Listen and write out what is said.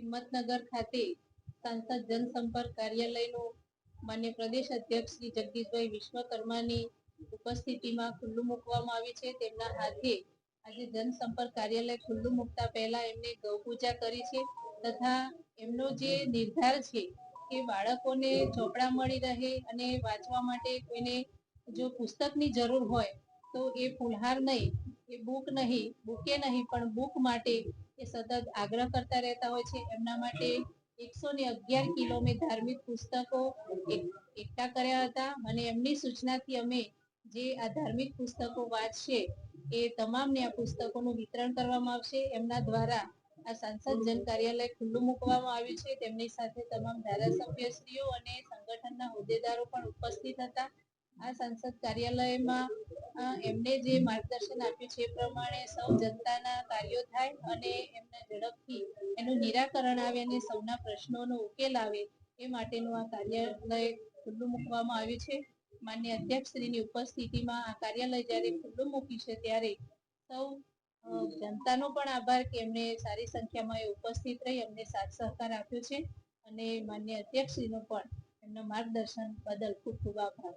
હિંમતનગર ખાતે સાંસદ જનસંપર્ક કાર્યાલયનો માન્ય પ્રદેશ અધ્યક્ષ શ્રી જગદીશભાઈ વિશ્વકર્માની ઉપસ્થિતિમાં ખુલ્લું મૂકવામાં આવી છે. તેમના હાથે આજે જનસંપર્ક કાર્યાલય ખુલ્લું મૂકતા પહેલા એમને ગૌપૂજા કરી છે તથા એમનો જે નિર્ધાર છે કે બાળકોને ચોપડા મળી રહે અને વાંચવા માટે કોઈને જો પુસ્તકની જરૂર હોય તો એ ફુલહાર નહીં, એ બુક નહીં, બુકે નહીં, પણ બુક માટે એ સતત આગ્રહ કરતા રહેતા હોય છે. એમના માટે એકસો ને અગિયાર કિલો મેં ધાર્મિક પુસ્તકો એકઠા કર્યા હતા અને એમની સૂચનાથી અમે જે આ ધાર્મિક પુસ્તકો વાંચશે એ તમામને આ પુસ્તકોનું વિતરણ કરવામાં આવશે. એમના દ્વારા આ સાંસદ જન કાર્યાલય ખુલ્લું મૂકવામાં આવ્યું છે. તેમની સાથે તમામ ધારાસભ્યશ્રીઓ અને સંગઠનના હોદ્દેદારો પણ ઉપસ્થિત હતા. આ સંસદ કાર્યાલયમાં એમને જે માર્ગદર્શન આપ્યું છે એ પ્રમાણે સૌ જનતાના કાર્યો થાય અને એમના ઝડપથી એનું નિરાકરણ આવે અને સૌના પ્રશ્નોનો ઉકેલ આવે એ માટેનું આ કાર્યાલય ખુલ્લું મૂકવામાં આવ્યું છે. માન્ય અધ્યક્ષશ્રીની ઉપસ્થિતિમાં આ કાર્યાલય જ્યારે ખુલ્લું મૂક્યું છે ત્યારે સૌ જનતાનો પણ આભાર કે એમણે સારી સંખ્યામાં એ ઉપસ્થિત રહી અમને સાથ સહકાર આપ્યો છે અને માન્ય અધ્યક્ષશ્રીનો પણ એમનો માર્ગદર્શન બદલ ખૂબ ખૂબ આભાર.